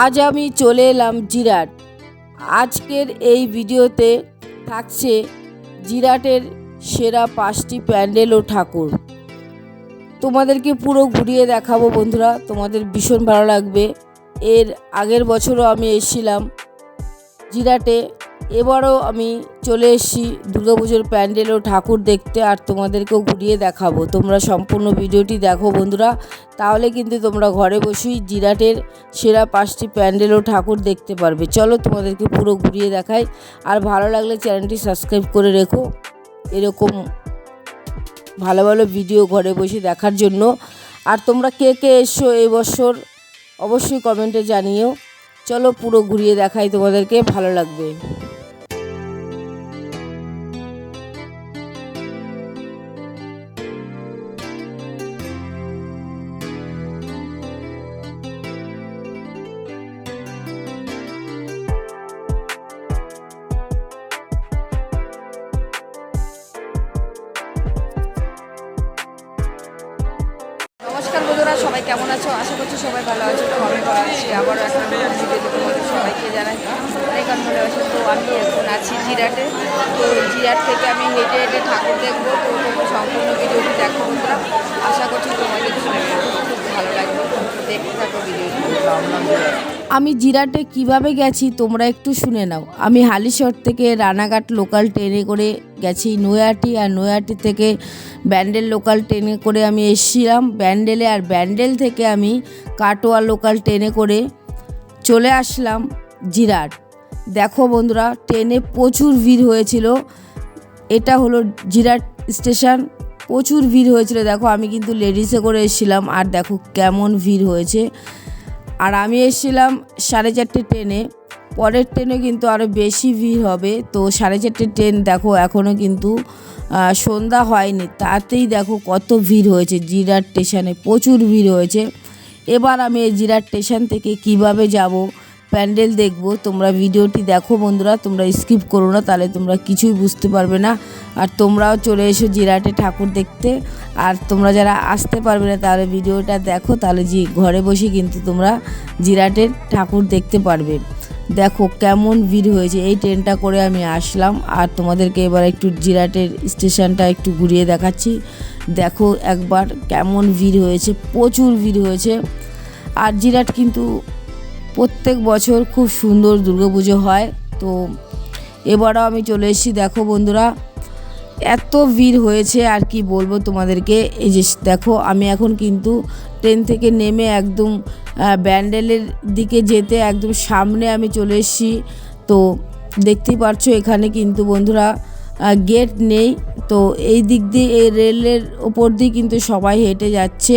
আজ আমি চলে এলাম জিরাট। আজকের এই ভিডিওতে থাকছে জিরাটের সেরা পাঁচটি প্যান্ডেল ও ঠাকুর। তোমাদেরকে পুরো ঘুরিয়ে দেখাবো বন্ধুরা, তোমাদের ভীষণ ভালো লাগবে। এর আগের বছরও আমি এসেছিলাম জিরাটে। এবারও আমি চলে এসেছি দুর্গাপুজোর প্যান্ডেল ও ঠাকুর দেখতে আর তোমাদেরকেও ঘুরিয়ে দেখাবো। তোমরা সম্পূর্ণ ভিডিওটি দেখো বন্ধুরা। তাহলে কিন্তু তোমরা ঘরে বসেই জিরাটের সেরা পাঁচটি প্যান্ডেল ও ঠাকুর দেখতে পারবে। চলো তোমাদেরকে পুরো ঘুরিয়ে দেখাই। আর ভালো লাগলে চ্যানেলটি সাবস্ক্রাইব করে রেখো। এরকম ভালো ভালো ভিডিও ঘরে বসে দেখার জন্য। আর তোমরা কে কে এসছো এই বছর অবশ্যই কমেন্টে জানিও। চলো পুরো ঘুরিয়ে দেখাই তোমাদেরকে ভালো লাগবে। সবাই কেমন আছো? আশা করছি সবাই ভালো আছো। তো আমি ভালো আছি আবার একটা নতুন ভিডিওতে তোমাদের সবাইকে জানাই। অনেক অনেক ভালোবাসা তো আমি এখন আছি জিরাটে। তো জিরাট থেকে আমি হেঁটে হেঁটে ঠাকুর দেখব। তো সম্পূর্ণ ভিডিওটি দেখো বন্ধুরা আশা করছি তোমাদের ভালো লাগবে দেখতে থাকো ভিডিওটি আমি জিরাটে কীভাবে গেছি তোমরা একটু শুনে নাও। আমি হালিশহর থেকে রানাঘাট লোকাল ট্রেনে করে গেছি নৈয়াটি আর নৈহাটি থেকে ব্যান্ডেল লোকাল ট্রেনে করে আমি এসেছিলাম। ব্যান্ডেলে আর ব্যান্ডেল থেকে আমি কাটোয়া লোকাল ট্রেনে করে চলে আসলাম জিরাট। দেখো বন্ধুরা ট্রেনে প্রচুর ভিড় হয়েছিল। এটা হলো জিরাট স্টেশন, প্রচুর ভিড় হয়েছিল। দেখো আমি কিন্তু লেডিসে করে এসেছিলাম। আর দেখো কেমন ভিড় হয়েছে। আর আমি এসেছিলাম সাড়ে চারটে ট্রেনে। পরের ট্রেনে কিন্তু আরও বেশি ভিড় হবে। তো সাড়ে চারটে ট্রেন দেখো এখনও কিন্তু সন্ধ্যা হয়নি। তাতেই দেখো কত ভিড় হয়েছে জিরাট স্টেশনে প্রচুর ভিড় হয়েছে। এবার আমি এই জিরাট স্টেশন থেকে কীভাবে যাব প্যান্ডেল দেখব, তোমরা ভিডিওটি দেখো বন্ধুরা, তোমরা স্কিপ করো না, তাহলে তোমরা কিছুই বুঝতে পারবে না। আর তোমরাও চলে এসো জিরাটে ঠাকুর দেখতে। আর তোমরা যারা আসতে পারবে না, তাহলে ভিডিওটা দেখো, তাহলে জি ঘরে বসে কিন্তু তোমরা জিরাটের ঠাকুর দেখতে পারবে। দেখো কেমন ভিড় হয়েছে, এই ট্রেনটা করে আমি আসলাম। আর তোমাদেরকে এবার একটু জিরাটের স্টেশনটা একটু ঘুরিয়ে দেখাচ্ছি। দেখো একবার কেমন ভিড় হয়েছে, প্রচুর ভিড় হয়েছে। আর জিরাট কিন্তু প্রত্যেক বছর খুব সুন্দর দুর্গাপুজো হয়। তো এবারও আমি চলে এসেছি। দেখো বন্ধুরা, এত ভিড় হয়েছে, আর কি বলব তোমাদেরকে? এই যে দেখো, আমি এখন কিন্তু ট্রেন থেকে নেমে একদম ব্যান্ডেলের দিকে যেতে একদম সামনে আমি চলে এসেছি। তো দেখতেই পারছ এখানে কিন্তু বন্ধুরা গেট নেই। তো এই দিক দিয়ে, এই রেলের ওপর দিয়ে কিন্তু সবাই হেঁটে যাচ্ছে।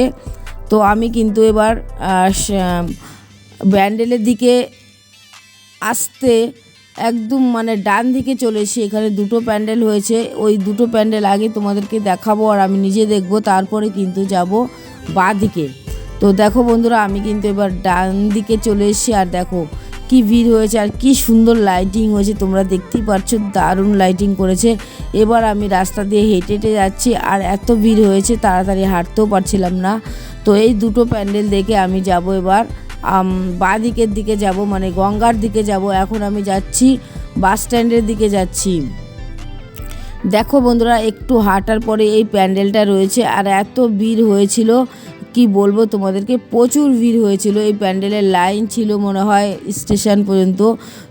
তো আমি কিন্তু এবার ব্যান্ডেলের দিকে আসতে একদম মানে ডান দিকে চলে এসে এখানে দুটো প্যান্ডেল হয়েছে। ওই দুটো প্যান্ডেল আগে তোমাদেরকে দেখাবো আর আমি নিজে দেখব, তারপরে কিন্তু যাব বাঁ দিকে। তো দেখো বন্ধুরা, আমি কিন্তু এবার ডান দিকে চলে এসেছি আর দেখো কি ভিড় হয়েছে আর কি সুন্দর লাইটিং হয়েছে। তোমরা দেখতেই পাচ্ছ দারুণ লাইটিং করেছে। এবার আমি রাস্তা দিয়ে হেঁটে হেঁটে যাচ্ছি আর এত ভিড় হয়েছে, তাড়াতাড়ি হাঁটতেও পারছিলাম না। তো এই দুটো প্যান্ডেল দেখে আমি যাব এবার। বাঁ দিকের দিকে যাব মানে গঙ্গার দিকে যাব। এখন আমি যাচ্ছি, বাস স্ট্যান্ডের দিকে যাচ্ছি। দেখো বন্ধুরা, একটু হাঁটার পরে এই প্যান্ডেলটা রয়েছে, আর এত ভিড় হয়েছিল, কি বলব তোমাদেরকে, প্রচুর ভিড় হয়েছিল। এই প্যান্ডেলের লাইন ছিল মনে হয় স্টেশন পর্যন্ত,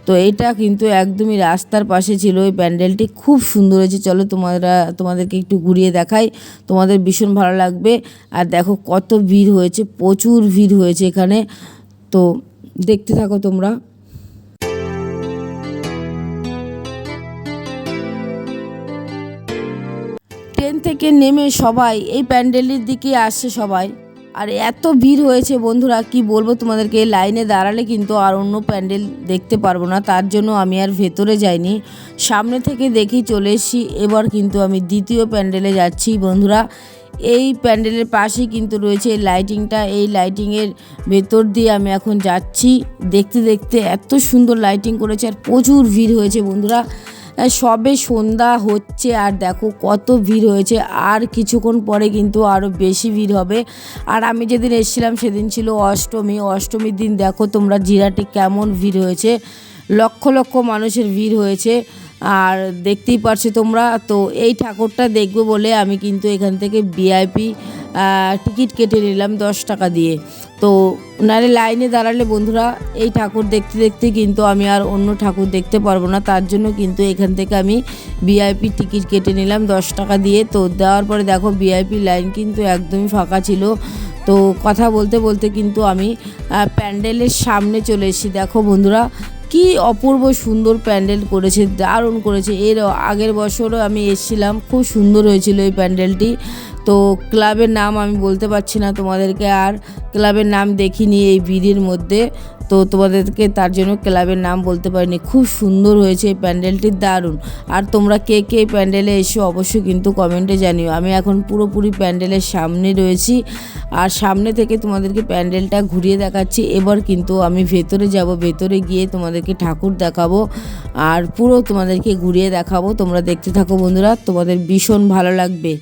তো এটা কিন্তু একদমই রাস্তার পাশে ছিল। এই প্যান্ডেলটি খুব সুন্দর হয়েছে। চলো তোমরা, তোমাদেরকে একটু ঘুরিয়ে দেখাই। তোমাদের ভীষণ ভালো লাগবে। আর দেখো কত ভিড় হয়েছে, প্রচুর ভিড় হয়েছে এখানে। তো দেখতে থাকো তোমরা। ট্রেন থেকে নেমে সবাই এই প্যান্ডেলের দিকে আসছে সবাই। আর এত ভিড় হয়েছে বন্ধুরা, কি বলব তোমাদেরকে? এই লাইনে দাঁড়ালে কিন্তু আর অন্য প্যান্ডেল দেখতে পারব না, তার জন্য আমি আর ভেতরে যাইনি। সামনে থেকে দেখি চলে এসেছি, এবার কিন্তু আমি দ্বিতীয় প্যান্ডেলে যাচ্ছি বন্ধুরা। এই প্যান্ডেলের পাশেই কিন্তু রয়েছে এই লাইটিংটা। এই লাইটিংয়ের ভেতর দিয়ে আমি এখন যাচ্ছি। দেখতে দেখতে এত সুন্দর লাইটিং করেছে আর প্রচুর ভিড় হয়েছে বন্ধুরা। আহ, সবে সন্ধ্যা হচ্ছে আর দেখো কত ভিড় হয়েছে। আর কিছুক্ষণ পরে কিন্তু আরও বেশি ভিড় হবে। আর আমি যেদিন এসেছিলাম সেদিন ছিল অষ্টমী। অষ্টমীর দিন দেখো তোমরা জিরাটে কেমন ভিড় হয়েছে। লক্ষ লক্ষ মানুষের ভিড় হয়েছে। আর দেখতেই পারছ তোমরা, তো এই ঠাকুরটা দেখবে বলে আমি কিন্তু এখান থেকে ভিআইপি টিকিট কেটে নিলাম দশ টাকা দিয়ে। তো নারে লাইনে দাঁড়ালে বন্ধুরা, এই ঠাকুর দেখতে দেখতে কিন্তু আমি আর অন্য ঠাকুর দেখতে পারব না। তার জন্য কিন্তু এখান থেকে আমি ভিআইপি টিকিট কেটে নিলাম দশ টাকা দিয়ে। তো দেওয়ার পরে দেখো ভিআইপি লাইন কিন্তু একদমই ফাঁকা ছিল। তো কথা বলতে বলতে কিন্তু আমি প্যান্ডেলের সামনে চলে এসেছি। দেখো বন্ধুরা কি অপূর্ব সুন্দর প্যান্ডেল করেছে, দারুণ করেছে। এর আগের বছরও আমি এসেছিলাম, খুব সুন্দর হয়েছিল এই প্যান্ডেলটি। তো ক্লাবের নাম আমি বলতে পারছি না তোমাদেরকে, আর ক্লাবের নাম দেখিনি এই ভিড়ের মধ্যে। তো তোমাদেরকে তার জন্য ক্লাবের নাম বলতে পারিনি। খুব সুন্দর হয়েছে এই প্যান্ডেলটি, দারুণ। আর তোমরা কে কে প্যান্ডেলে এসো অবশ্যই কিন্তু কমেন্টে জানিও। আমি এখন পুরোপুরি প্যান্ডেলের সামনে রয়েছি আর সামনে থেকে তোমাদেরকে প্যান্ডেলটা ঘুরিয়ে দেখাচ্ছি। এবার কিন্তু আমি ভেতরে যাব, ভেতরে গিয়ে তোমাদেরকে ঠাকুর দেখাবো আর পুরো তোমাদেরকে ঘুরিয়ে দেখাবো। তোমরা দেখতে থাকো বন্ধুরা, তোমাদের ভীষণ ভালো লাগবে।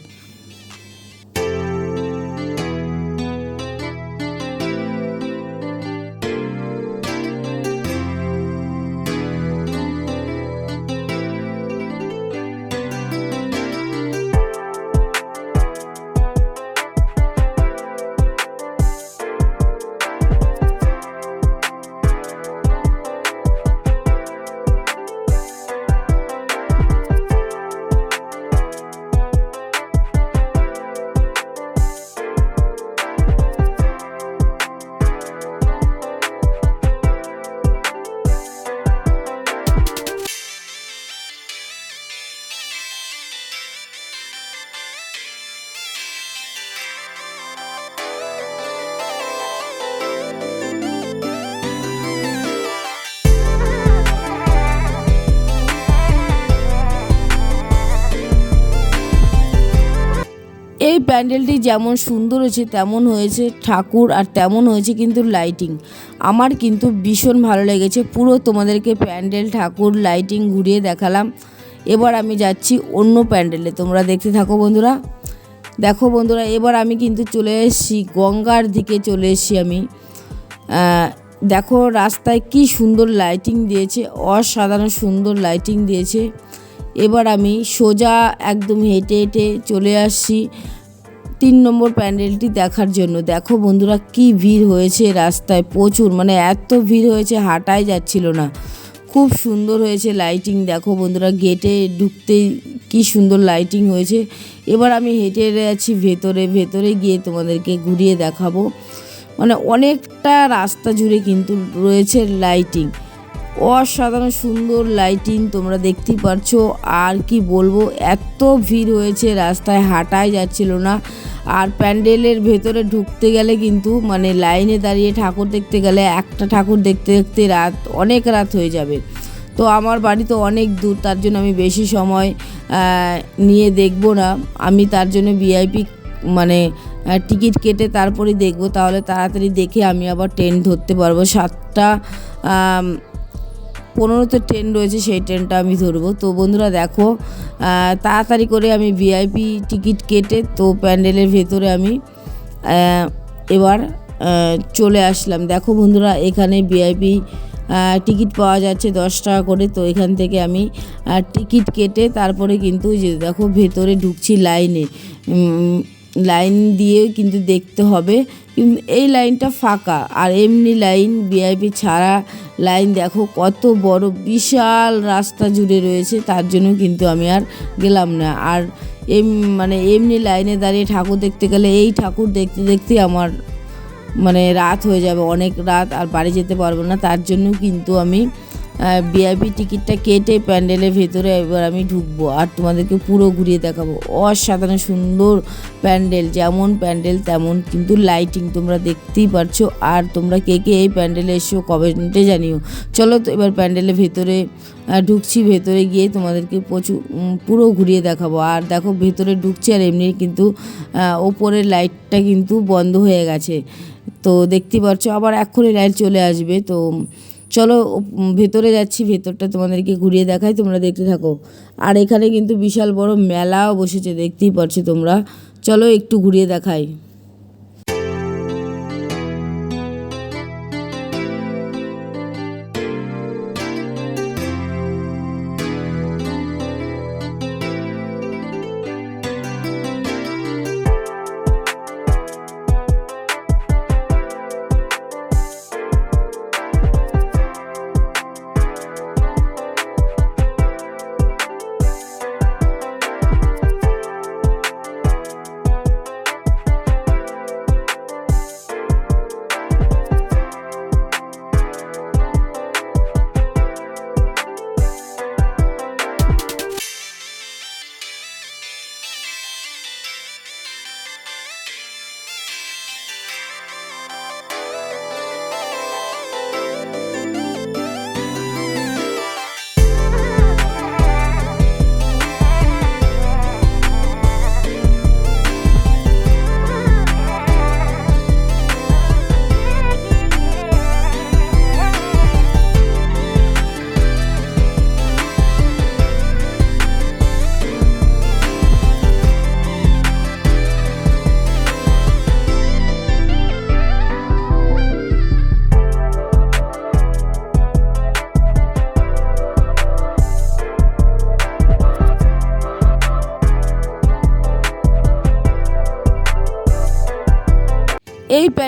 প্যান্ডেলটি যেমন সুন্দর হয়েছে, তেমন হয়েছে ঠাকুর আর তেমন হয়েছে কিন্তু লাইটিং আমার কিন্তু ভীষণ ভালো লেগেছে। পুরো তোমাদেরকে প্যান্ডেল, ঠাকুর লাইটিং ঘুরিয়ে দেখালাম। এবার আমি যাচ্ছি অন্য প্যান্ডেলে। তোমরা দেখতে থাকো বন্ধুরা। দেখো বন্ধুরা, এবার আমি কিন্তু চলে এসেছি, গঙ্গার দিকে চলে এসেছি আমি। দেখো রাস্তায় কি সুন্দর লাইটিং দিয়েছে, অসাধারণ সুন্দর লাইটিং দিয়েছে। এবার আমি সোজা একদম হেঁটে হেঁটে চলে আসছি। তিন নম্বর প্যান্ডেলটি দেখার জন্য। দেখো বন্ধুরা, কি ভিড় হয়েছে রাস্তায়, প্রচুর মানে এত ভিড় হয়েছে, হাঁটাই যাচ্ছিল না। খুব সুন্দর হয়েছে লাইটিং দেখো বন্ধুরা গেটে ঢুকতেই কি সুন্দর লাইটিং হয়েছে। এবার আমি হেঁটে হেঁটে ভেতরে ভেতরে গিয়ে তোমাদেরকে ঘুরিয়ে দেখাবো। মানে অনেকটা রাস্তা জুড়ে কিন্তু রয়েছে লাইটিং অসাধারণ সুন্দর লাইটিং তোমরা দেখতেই পারছ। আর কি বলব, এত ভিড় হয়েছে, রাস্তায় হাঁটাই যাচ্ছিল না। আর প্যান্ডেলের ভেতরে ঢুকতে গেলে কিন্তু মানে লাইনে দাঁড়িয়ে ঠাকুর দেখতে গেলে, একটা ঠাকুর দেখতে দেখতে রাত, অনেক রাত হয়ে যাবে। তো আমার বাড়ি তো অনেক দূর, তার জন্য আমি বেশি সময় নিয়ে দেখব না। আমি তার জন্য ভিআইপি মানে টিকিট কেটে তারপরে দেখব। তাহলে তাড়াতাড়ি দেখে আমি আবার ট্রেন ধরতে পারব সাতটা পনেরোতে ট্রেন রয়েছে, সেই ট্রেনটা আমি ধরবো। তো বন্ধুরা দেখো তাড়াতাড়ি করে আমি ভিআইপি টিকিট কেটে তো প্যান্ডেলের ভেতরে আমি এবার চলে আসলাম। দেখো বন্ধুরা, এখানে ভিআইপি টিকিট পাওয়া যাচ্ছে দশ টাকা করে। তো এখান থেকে আমি টিকিট কেটে তারপরে কিন্তু যে দেখো ভেতরে ঢুকছি লাইনে লাইন দিয়ে কিন্তু দেখতে হবে। এই লাইনটা ফাঁকা। আর এমনি লাইন ভিআইপি ছাড়া লাইন দেখো কত বড়, বিশাল রাস্তা জুড়ে রয়েছে। তার জন্য কিন্তু আমি আর গেলাম না। আর এম মানে এমনি লাইনে দাঁড়িয়ে ঠাকুর দেখতে গেলে এই ঠাকুর দেখতে দেখতে আমার মানে রাত হয়ে যাবে। অনেক রাত আর বাড়ি যেতে পারব না। তার জন্য কিন্তু আমি ভিআইপি টিকিটটা কেটে প্যান্ডেলের ভেতরে এবার আমি ঢুকবো আর তোমাদেরকে পুরো ঘুরিয়ে দেখাবো। অসাধারণ সুন্দর প্যান্ডেল, যেমন প্যান্ডেল তেমন কিন্তু লাইটিং তোমরা দেখতেই পারছ। আর তোমরা কে কে এই প্যান্ডেলে এসেও কমেন্টে জানিও। চলো তো এবার প্যান্ডেলের ভেতরে ঢুকছি, ভেতরে গিয়ে তোমাদেরকে প্রচুর পুরো ঘুরিয়ে দেখাবো। আর দেখো ভেতরে ঢুকছি আর এমনি কিন্তু ওপরের লাইটটা কিন্তু বন্ধ হয়ে গেছে। তো দেখতেই পাচ্ছ আবার এক্ষুনি লাইট চলে আসবে। তো চলো ভেতরে যাচ্ছি, ভেতরটা তোমাদেরকে ঘুরিয়ে দেখাই, তোমরা দেখতে থাকো। আর এখানে কিন্তু বিশাল বড় মেলাও বসেছে, দেখতেই পারছ তোমরা। চলো একটু ঘুরিয়ে দেখাই।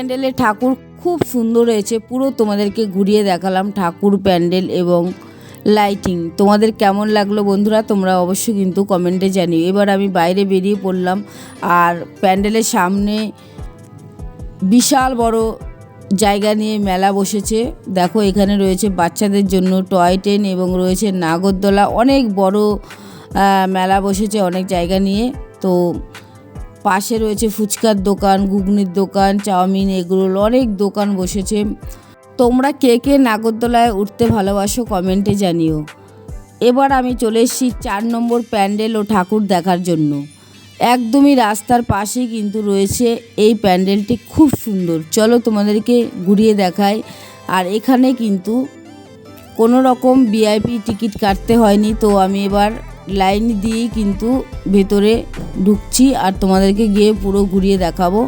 প্যান্ডেলে ঠাকুর খুব সুন্দর হয়েছে। পুরো তোমাদেরকে ঘুরিয়ে দেখালাম ঠাকুর, প্যান্ডেল এবং লাইটিং। তোমাদের কেমন লাগল বন্ধুরা, তোমরা অবশ্যই কিন্তু কমেন্টে জানিও। এবার আমি বাইরে বেরিয়ে পড়লাম আর প্যান্ডেলের সামনে বিশাল বড় জায়গা নিয়ে মেলা বসেছে। দেখো, এখানে রয়েছে বাচ্চাদের জন্য টয় ট্রেন এবং রয়েছে নাগরদোলা। অনেক বড় মেলা বসেছে অনেক জায়গা নিয়ে। তো পাশে রয়েছে ফুচকার দোকান, ঘুগনির দোকান, চাউমিন, এগরোল অনেক দোকান বসেছে। তোমরা কে কে নাগরদোলায় উঠতে ভালোবাসো কমেন্টে জানিও। এবার আমি চলে এসেছি চার নম্বর প্যান্ডেল ও ঠাকুর দেখার জন্য। একদমই রাস্তার পাশেই কিন্তু রয়েছে এই প্যান্ডেলটি, খুব সুন্দর। চলো তোমাদেরকে ঘুরিয়ে দেখাই। আর এখানে কিন্তু কোনো রকম ভিআইপি টিকিট কাটতে হয়নি, তো আমি এবার লাইন দিয়েই কিন্তু ভেতরে ঢুকছি আর তোমাদেরকে গিয়ে পুরো ঘুরিয়ে দেখাবো।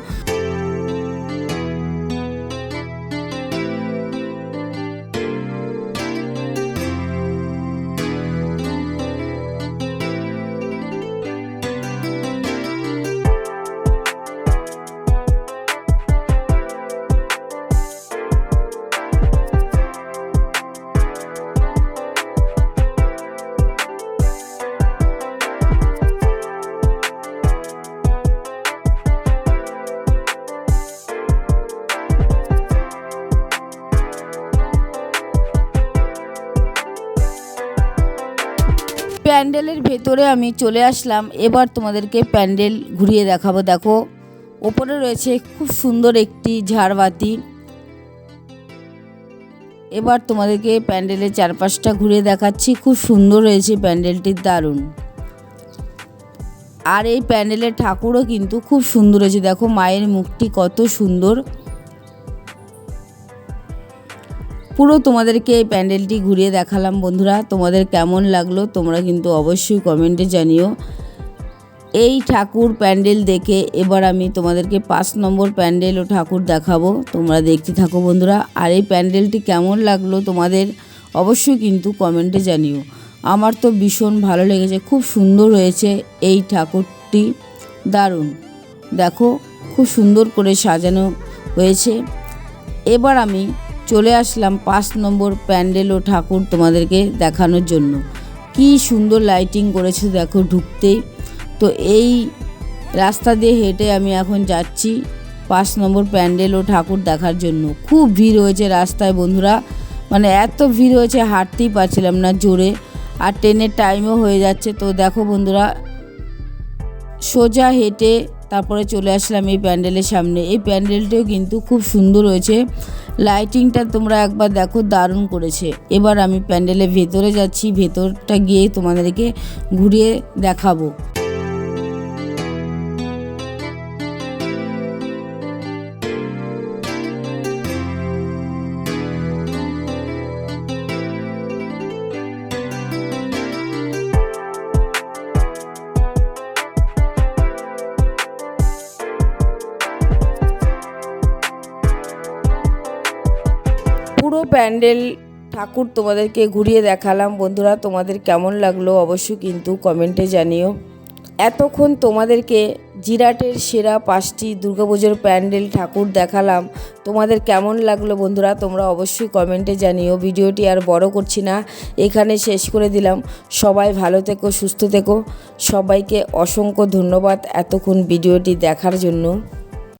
প্যান্ডেলের ভেতরে আমি চলে আসলাম। এবার তোমাদেরকে প্যান্ডেল ঘুরিয়ে দেখাবো। দেখো, ওপরে রয়েছে খুব সুন্দর একটি ঝাড়বাতি। এবার তোমাদেরকে প্যান্ডেলের চারপাশটা ঘুরে দেখাচ্ছি। খুব সুন্দর হয়েছে প্যান্ডেলটি, দারুণ। আর এই প্যান্ডেলের ঠাকুরও কিন্তু খুব সুন্দর হয়েছে। দেখো, মায়ের মুখটি কত সুন্দর। পুরো তোমাদেরকে এই প্যান্ডেলটি ঘুরিয়ে দেখালাম, বন্ধুরা। তোমাদের কেমন লাগল তোমরা কিন্তু অবশ্যই কমেন্টে জানিও। এই ঠাকুর প্যান্ডেল দেখে এবার আমি তোমাদেরকে পাঁচ নম্বর প্যান্ডেল ও ঠাকুর দেখাবো। তোমরা দেখতে থাকো, বন্ধুরা। আর এই প্যান্ডেলটি কেমন লাগল তোমাদের অবশ্যই কিন্তু কমেন্টে জানিও। আমার তো ভীষণ ভালো লেগেছে, খুব সুন্দর হয়েছে এই ঠাকুরটি। দারুণ। দেখো, খুব সুন্দর করে সাজানো হয়েছে। এবার আমি চলে আসলাম পাঁচ নম্বর প্যান্ডেল ও ঠাকুর তোমাদেরকে দেখানোর জন্য। কি সুন্দর লাইটিং করেছে দেখো ঢুকতেই। তো এই রাস্তা দিয়ে হেঁটে আমি এখন যাচ্ছি পাঁচ নম্বর প্যান্ডেল ও ঠাকুর দেখার জন্য। খুব ভিড় হয়েছে রাস্তায় বন্ধুরা। মানে এত ভিড় হয়েছে, হাঁটতেই পারছিলাম না জোরে। আর ট্রেনের টাইমও হয়ে যাচ্ছে। তো দেখো বন্ধুরা, সোজা হেঁটে তারপরে চলে আসলাম এই প্যান্ডেলের সামনে। এই প্যান্ডেলটিও কিন্তু খুব সুন্দর হয়েছে। লাইটিংটা তোমরা একবার দেখো, দারুণ করেছে। এবার আমি প্যান্ডেলের ভেতরে যাচ্ছি, ভেতরটা গিয়ে তোমাদেরকে ঘুরিয়ে দেখাবো। প্যান্ডেল ঠাকুর তোমাদেরকে ঘুরিয়ে দেখালাম। বন্ধুরা, তোমাদের কেমন লাগল অবশ্যই কিন্তু কমেন্টে জানিও। এতক্ষণ তোমাদেরকে জিরাটের সেরা পাঁচটি দুর্গাপুজোর প্যান্ডেল ঠাকুর দেখালাম। তোমাদের কেমন লাগল বন্ধুরা, তোমরা অবশ্যই কমেন্টে জানিও। ভিডিওটি আর বড় করছি না, এখানে শেষ করে দিলাম। সবাই ভালো থেকো, সুস্থ থেকো। সবাইকে অসংখ্য ধন্যবাদ এতক্ষণ ভিডিওটি দেখার জন্য।